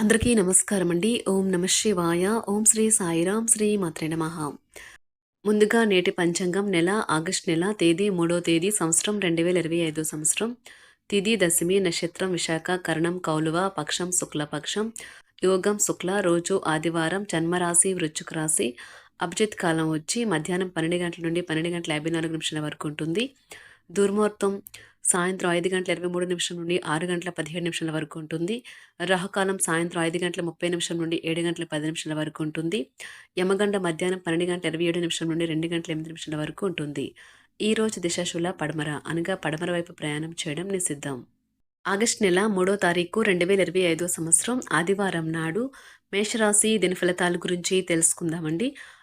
అందరికీ నమస్కారం అండి ఓం నమ శివాయ. ఓం శ్రీ సాయిరాం శ్రీ మాత్రే నమ. ముందుగా నేటి పంచాంగం నెల ఆగస్ట్ నెల తేదీ మూడో తేదీ సంవత్సరం రెండు వేల ఇరవై ఐదో సంవత్సరం. తిది దశమి నక్షత్రం విశాఖ కరణం కౌలువ పక్షం శుక్లపక్షం. యోగం శుక్ల రోజు ఆదివారం జన్మరాశి వృచ్చుక రాశి. అభిజిత్ కాలం వచ్చి మధ్యాహ్నం పన్నెండు గంటల నుండి పన్నెండు గంటల యాభై నాలుగు నిమిషాల వరకు ఉంటుంది. దుర్ముహూర్తం సాయంత్రం ఐదు గంటల ఇరవై మూడు నిమిషం నుండి ఆరు గంటల పదిహేడు నిమిషాల వరకు ఉంటుంది. రాహుకాలం సాయంత్రం ఐదు గంటల ముప్పై నిమిషం నుండి ఏడు గంటల పది నిమిషాల వరకు ఉంటుంది. యమగండ మధ్యాహ్నం పన్నెండు గంటల ఇరవై ఏడు నిమిషం నుండి రెండు గంటల ఎనిమిది నిమిషాల వరకు ఉంటుంది. ఈ రోజు దిశాశుల పడమర అనగా పడమర వైపు ప్రయాణం చేయడం నిషిద్ధం. ఆగస్ట్ నెల మూడో తారీఖు రెండు వేల ఇరవై ఐదో సంవత్సరం ఆదివారం నాడు మేషరాశి దిన ఫలితాల గురించి తెలుసుకుందామండి.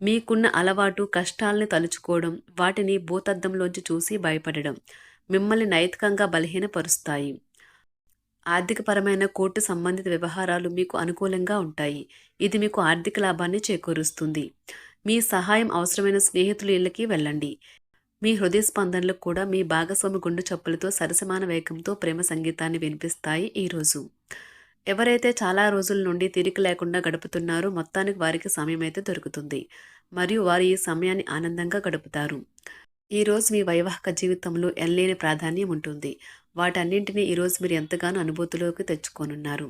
మీకున్న అలవాటు కష్టాలను తలుచుకోవడం వాటిని భూతద్దంలోంచి చూసి భయపడడం మిమ్మల్ని నైతికంగా బలహీనపరుస్తాయి. ఆర్థికపరమైన కోర్టు సంబంధిత వ్యవహారాలు మీకు అనుకూలంగా ఉంటాయి. ఇది మీకు ఆర్థిక లాభాన్ని చేకూరుస్తుంది. మీ సహాయం అవసరమైన స్నేహితుల ఇళ్ళకి వెళ్ళండి. మీ హృదయ స్పందనలు కూడా మీ భాగస్వామి గుండు చప్పులతో సరసమాన వేగంతో ప్రేమ సంగీతాన్ని వినిపిస్తాయి ఈరోజు ఎవరైతే చాలా రోజుల నుండి తిరిగి లేకుండా గడుపుతున్నారో మొత్తానికి వారికి సమయం అయితే దొరుకుతుంది. మరియు వారు ఈ సమయాన్ని ఆనందంగా గడుపుతారు. ఈరోజు మీ వైవాహిక జీవితంలో ఎల్లేని ప్రాధాన్యం ఉంటుంది. వాటన్నింటినీ ఈరోజు మీరు ఎంతగానో అనుభూతిలోకి తెచ్చుకోనున్నారు.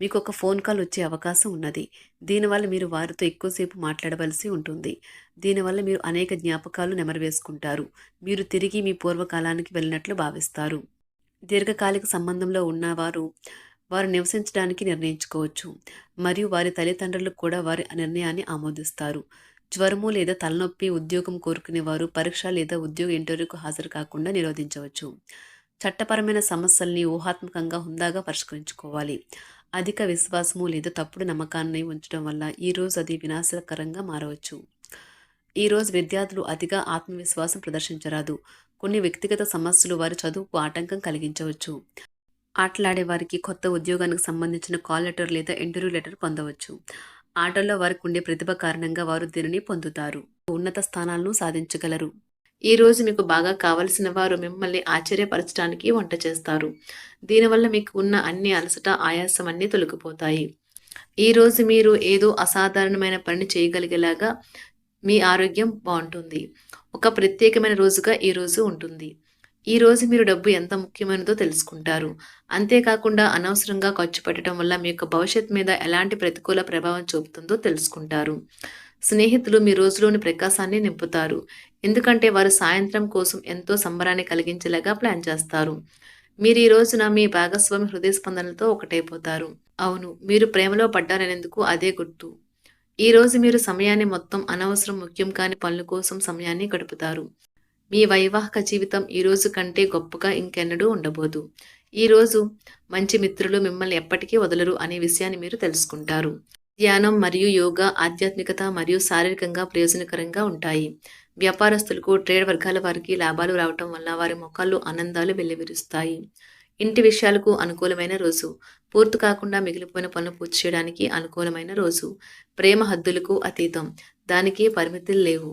మీకు ఒక ఫోన్ కాల్ వచ్చే అవకాశం ఉన్నది. దీనివల్ల మీరు వారితో ఎక్కువసేపు మాట్లాడవలసి ఉంటుంది. దీనివల్ల మీరు అనేక జ్ఞాపకాలు నెమరవేసుకుంటారు. మీరు తిరిగి మీ పూర్వకాలానికి వెళ్ళినట్లు భావిస్తారు. దీర్ఘకాలిక సంబంధంలో ఉన్నవారు వారు నివసించడానికి నిర్ణయించుకోవచ్చు. మరియు వారి తల్లిదండ్రులు కూడా వారి నిర్ణయాన్ని ఆమోదిస్తారు. జ్వరము లేదా తలనొప్పి ఉద్యోగం కోరుకునే వారు పరీక్ష లేదా ఉద్యోగ ఇంటర్వ్యూకు హాజరు కాకుండా నిరోధించవచ్చు. చట్టపరమైన సమస్యల్ని ఊహాత్మకంగా హుందాగా పరిష్కరించుకోవాలి. అధిక విశ్వాసము లేదా తప్పుడు నమ్మకాన్ని ఉంచడం వల్ల ఈరోజు అది వినాశకరంగా మారవచ్చు. ఈరోజు విద్యార్థులు అతిగా ఆత్మవిశ్వాసం ప్రదర్శించరాదు. కొన్ని వ్యక్తిగత సమస్యలు వారి చదువుకు ఆటంకం కలిగించవచ్చు. ఆటలాడే వారికి కొత్త ఉద్యోగానికి సంబంధించిన కాల్ లెటర్ లేదా ఇంటర్వ్యూ లెటర్ పొందవచ్చు. ఆటల్లో వారికి ఉండే ప్రతిభ కారణంగా వారు దీనిని పొందుతారు. ఉన్నత స్థానాలను సాధించగలరు. ఈ రోజు మీకు బాగా కావలసిన వారు మిమ్మల్ని ఆశ్చర్యపరచడానికి వంట చేస్తారు. దీనివల్ల మీకు ఉన్న అన్ని అలసట ఆయాసం అన్నీ తొలగిపోతాయి. ఈ రోజు మీరు ఏదో అసాధారణమైన పని చేయగలిగేలాగా మీ ఆరోగ్యం బాగుంటుంది. ఒక ప్రత్యేకమైన రోజుగా ఈ రోజు ఉంటుంది. ఈ రోజు మీరు డబ్బు ఎంత ముఖ్యమైనదో తెలుసుకుంటారు. అంతేకాకుండా అనవసరంగా ఖర్చు పెట్టడం వల్ల మీ యొక్క భవిష్యత్ మీద ఎలాంటి ప్రతికూల ప్రభావం చూపుతుందో తెలుసుకుంటారు. స్నేహితులు మీ రోజులోని ప్రకాశాన్ని నింపుతారు. ఎందుకంటే వారు సాయంత్రం కోసం ఎంతో సంబరాన్ని కలిగించేలాగా ప్లాన్ చేస్తారు. మీరు ఈ రోజున మీ భాగస్వామి హృదయ స్పందనలతో ఒకటైపోతారు. అవును మీరు ప్రేమలో పడ్డారనేందుకు అదే గుర్తు. ఈ రోజు మీరు సమయాన్ని మొత్తం అనవసరం ముఖ్యం కాని పనుల కోసం సమయాన్ని గడుపుతారు. మీ వైవాహిక జీవితం ఈ రోజు కంటే గొప్పగా ఇంకెన్నడూ ఉండబోదు. ఈ రోజు మంచి మిత్రులు మిమ్మల్ని ఎప్పటికీ వదలరు అనే విషయాన్ని మీరు తెలుసుకుంటారు. ధ్యానం మరియు యోగా ఆధ్యాత్మికత మరియు శారీరకంగా ప్రయోజనకరంగా ఉంటాయి. వ్యాపారస్తులకు ట్రేడ్ వర్గాల వారికి లాభాలు రావటం వల్ల వారి ముఖాల్లో ఆనందాలు వెల్లివిరుస్తాయి. ఇంటి విషయాలకు అనుకూలమైన రోజు. పూర్తి కాకుండా మిగిలిపోయిన పనులు పూర్తి చేయడానికి అనుకూలమైన రోజు. ప్రేమ హద్దులకు అతీతం. దానికి పరిమితులు లేవు.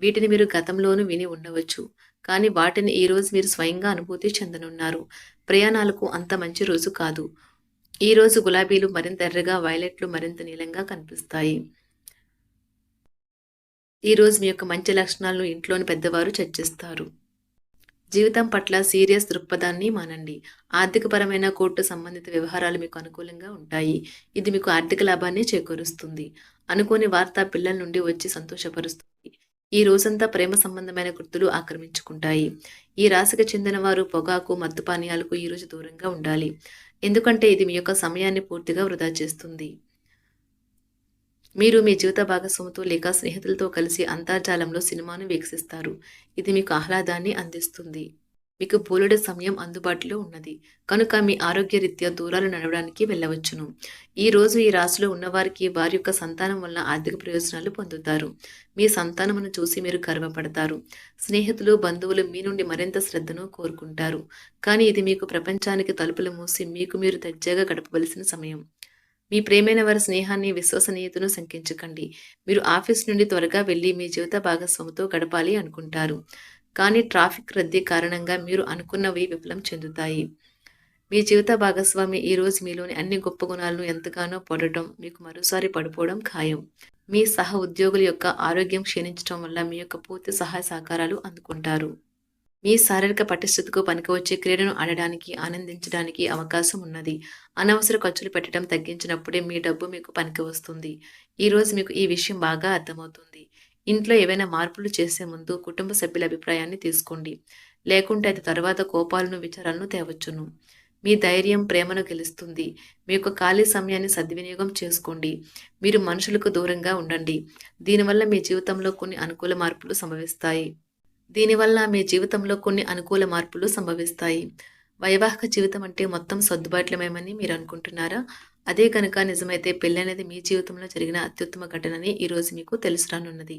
వీటిని మీరు గతంలోనూ విని ఉండవచ్చు. కానీ వాటిని ఈ రోజు మీరు స్వయంగా అనుభూతి చెందనున్నారు. ప్రయాణాలకు అంత మంచి రోజు కాదు. ఈ రోజు గులాబీలు మరింత ఎర్రగా వైలెట్లు మరింత నీలంగా కనిపిస్తాయి. ఈ రోజు మీ యొక్క మంచి లక్షణాలను ఇంట్లోని పెద్దవారు చర్చిస్తారు. జీవితం పట్ల సీరియస్ దృక్పథాన్ని మానండి. ఆర్థికపరమైన కోర్టు సంబంధిత వ్యవహారాలు మీకు అనుకూలంగా ఉంటాయి. ఇది మీకు ఆర్థిక లాభాన్ని చేకూరుస్తుంది. అనుకోని వార్త పిల్లల నుండి వచ్చి సంతోషపరుస్తుంది. ఈ రోజంతా ప్రేమ సంబంధమైన గుర్తులు ఆక్రమించుకుంటాయి. ఈ రాశికి చెందిన వారు పొగాకు మద్దుపానీయాలకు ఈరోజు దూరంగా ఉండాలి. ఎందుకంటే ఇది మీ యొక్క సమయాన్ని పూర్తిగా వృధా చేస్తుంది. మీరు మీ జీవిత భాగస్వామితో లేక స్నేహితులతో కలిసి అంతర్జాలంలో సినిమాను వీక్షిస్తారు. ఇది మీకు ఆహ్లాదాన్ని అందిస్తుంది. మీకు బోలెడు సమయం అందుబాటులో ఉన్నది. కనుక మీ ఆరోగ్యరీత్యా దూరాలు నడవడానికి వెళ్ళవచ్చును. ఈ రోజు ఈ రాశిలో ఉన్నవారికి వారి యొక్క సంతానం వల్ల ఆర్థిక ప్రయోజనాలు పొందుతారు. మీ సంతానమును చూసి మీరు గర్వపడతారు. స్నేహితులు బంధువులు మీ నుండి మరింత శ్రద్ధను కోరుకుంటారు. కానీ ఇది మీకు ప్రపంచానికి తలుపులు మూసి మీకు మీరు దర్జాగా గడపవలసిన సమయం. మీ ప్రేమైన వారి స్నేహాన్ని విశ్వసనీయతను శంకించకండి. మీరు ఆఫీస్ నుండి త్వరగా వెళ్ళి మీ జీవిత భాగస్వామితో గడపాలి అనుకుంటారు. కానీ ట్రాఫిక్ రద్దీ కారణంగా మీరు అనుకున్నవి విఫలం చెందుతాయి. మీ జీవిత భాగస్వామి ఈరోజు మీలోని అన్ని గొప్ప గుణాలను ఎంతగానో పొడటం మీకు మరోసారి పడిపోవడం ఖాయం. మీ సహ ఉద్యోగుల యొక్క ఆరోగ్యం క్షీణించడం వల్ల మీ యొక్క పూర్తి సహాయ సహకారాలు అందుకుంటారు. మీ శారీరక పటిష్టతకు పనికివచ్చే క్రీడను ఆడడానికి ఆనందించడానికి అవకాశం ఉన్నది. అనవసర ఖర్చులు పెట్టడం తగ్గించినప్పుడే మీ డబ్బు మీకు పనికి వస్తుంది. ఈరోజు మీకు ఈ విషయం బాగా అర్థమవుతుంది. ఇంట్లో ఏవైనా మార్పులు చేసే ముందు కుటుంబ సభ్యుల అభిప్రాయాన్ని తీసుకోండి. లేకుంటే అది తర్వాత కోపాలను విచారాలను తేవచ్చును. మీ ధైర్యం ప్రేమను గెలుస్తుంది. మీ యొక్క ఖాళీ సమయాన్ని సద్వినియోగం చేసుకోండి. మీరు మనుషులకు దూరంగా ఉండండి. దీనివల్ల మీ జీవితంలో కొన్ని అనుకూల మార్పులు సంభవిస్తాయి. దీనివల్ల మీ జీవితంలో కొన్ని అనుకూల మార్పులు సంభవిస్తాయి. వైవాహిక జీవితం అంటే మొత్తం సర్దుబాట్లమేమని మీరు అనుకుంటున్నారా? అదే కనుక నిజమైతే పెళ్ళి అనేది మీ జీవితంలో జరిగిన అత్యుత్తమ ఘటనని ఈరోజు మీకు తెలుసురానున్నది.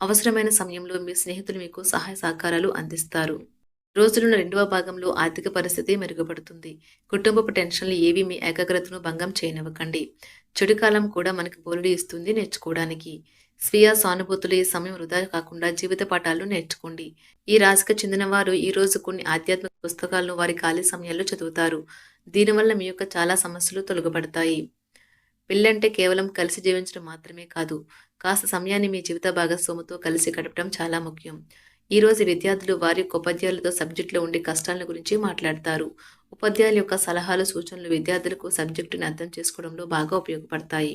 అవసరమైన సమయంలో మీ స్నేహితులు మీకు సహాయ సహకారాలు అందిస్తారు. రోజులున్న రెండవ భాగంలో ఆర్థిక పరిస్థితి మెరుగుపడుతుంది. కుటుంబపు టెన్షన్లు ఏవి మీ ఏకాగ్రతను భంగం చేయనివ్వకండి. చెడు కాలం కూడా మనకి బోలుడి ఇస్తుంది నేర్చుకోవడానికి. స్వీయ సానుభూతులు ఈ సమయం వృధా కాకుండా జీవిత పాఠాలు నేర్చుకోండి. ఈ రాశికి చెందిన వారు ఈ రోజు కొన్ని ఆధ్యాత్మిక పుస్తకాలను వారి ఖాళీ సమయాల్లో చదువుతారు. దీనివల్ల మీ యొక్క చాలా సమస్యలు తొలగబడతాయి. పెళ్ళంటే కేవలం కలిసి జీవించడం మాత్రమే కాదు కాస్త సమయాన్ని మీ జీవిత భాగస్వామితో కలిసి గడపడం చాలా ముఖ్యం. ఈరోజు విద్యార్థులు వారి యొక్క ఉపాధ్యాయులతో సబ్జెక్టులో ఉండే కష్టాల గురించి మాట్లాడతారు. ఉపాధ్యాయుల యొక్క సలహాలు సూచనలు విద్యార్థులకు సబ్జెక్టుని అర్థం చేసుకోవడంలో బాగా ఉపయోగపడతాయి.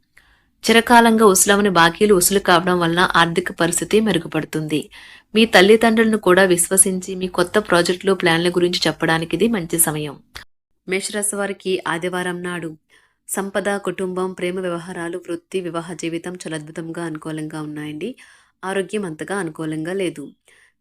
చిరకాలంగా ఉసులవని బాకీలు ఉసులు కావడం వల్ల ఆర్థిక పరిస్థితి మెరుగుపడుతుంది. మీ తల్లిదండ్రులను కూడా విశ్వసించి మీ కొత్త ప్రాజెక్టులు ప్లాన్ల గురించి చెప్పడానికి ఇది మంచి సమయం. మేషరాశి వారికి ఆదివారం నాడు సంపద కుటుంబం ప్రేమ వ్యవహారాలు వృత్తి వివాహ జీవితం చాలా అద్భుతంగా అనుకూలంగా ఉన్నాయండి. ఆరోగ్యం అంతగా అనుకూలంగా లేదు.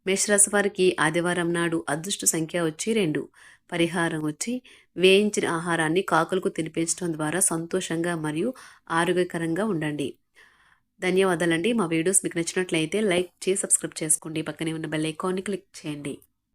మేషరాశి వారికి ఆదివారం నాడు అదృష్ట సంఖ్య వచ్చి రెండు. పరిహారం వచ్చి వేయించిన ఆహారాన్ని కాకులకు తినిపించడం ద్వారా సంతోషంగా మరియు ఆరోగ్యకరంగా ఉండండి. ధన్యవాదాలండి. మా వీడియోస్ మీకు నచ్చినట్లయితే లైక్ చేసి సబ్స్క్రైబ్ చేసుకోండి. పక్కనే ఉన్న బెల్ ఐకాన్ని క్లిక్ చేయండి.